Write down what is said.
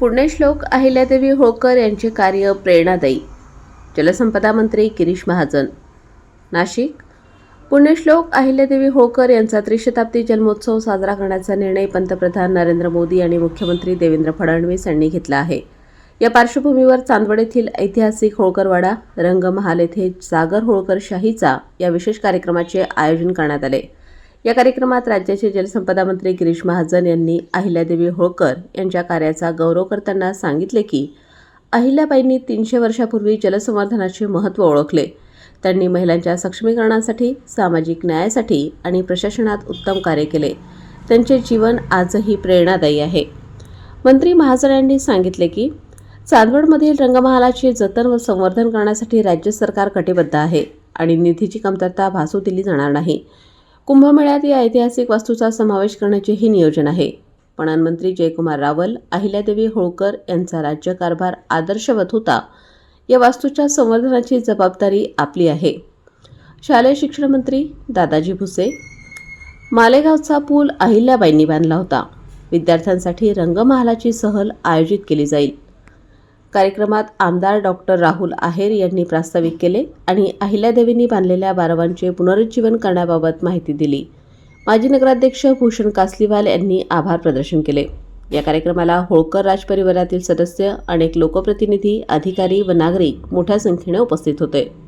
पुण्यश्लोक अहिल्यादेवी होळकर यांचे कार्य प्रेरणादायी. जलसंपदा मंत्री गिरीश महाजन. नाशिक. पुण्यश्लोक अहिल्यादेवी होळकर यांचा त्रिशताब्दी जन्मोत्सव साजरा करण्याचा निर्णय पंतप्रधान नरेंद्र मोदी आणि मुख्यमंत्री देवेंद्र फडणवीस यांनी घेतला आहे. या पार्श्वभूमीवर चांदवड येथील ऐतिहासिक होळकरवाडा रंगमहाल येथे सागर होळकर शाहीचा या विशेष कार्यक्रमाचे आयोजन करण्यात आले. या कार्यक्रमात राज्याचे जलसंपदा मंत्री गिरीश महाजन यांनी अहिल्यादेवी होळकर यांच्या कार्याचा गौरव करताना सांगितले की अहिल्याबाईंनी तीनशे वर्षापूर्वी जलसंवर्धनाचे महत्त्व ओळखले. त्यांनी महिलांच्या सक्षमीकरणासाठी सामाजिक न्यायासाठी आणि प्रशासनात उत्तम कार्य केले. त्यांचे जीवन आजही प्रेरणादायी आहे. मंत्री महाजन यांनी सांगितले की चांदवडमधील रंगमहालाचे जतन व संवर्धन करण्यासाठी राज्य सरकार कटिबद्ध आहे आणि निधीची कमतरता भासू दिली जाणार नाही. कुंभमेळ्यात या ऐतिहासिक वास्तूचा समावेश करण्याचेही नियोजन आहे. पणन मंत्री जयकुमार रावल अहिल्यादेवी होळकर यांचा राज्यकारभार आदर्शवत होता. या वास्तूच्या संवर्धनाची जबाबदारी आपली आहे. शालेय शिक्षण मंत्री दादाजी भुसे मालेगावचा पूल अहिल्याबाईंनी बांधला होता. विद्यार्थ्यांसाठी रंगमहालाची सहल आयोजित केली जाईल. कार्यक्रमात आमदार डॉक्टर राहुल आहेर यांनी प्रास्ताविक केले आणि अहिल्यादेवींनी बांधलेल्या बारवांचे पुनरुज्जीवन करण्याबाबत माहिती दिली. माजी नगराध्यक्ष भूषण कासलीवाल यांनी आभार प्रदर्शन केले. या कार्यक्रमाला होळकर राजपरिवारातील सदस्य अनेक लोकप्रतिनिधी अधिकारी व नागरिक मोठ्या संख्येने उपस्थित होते.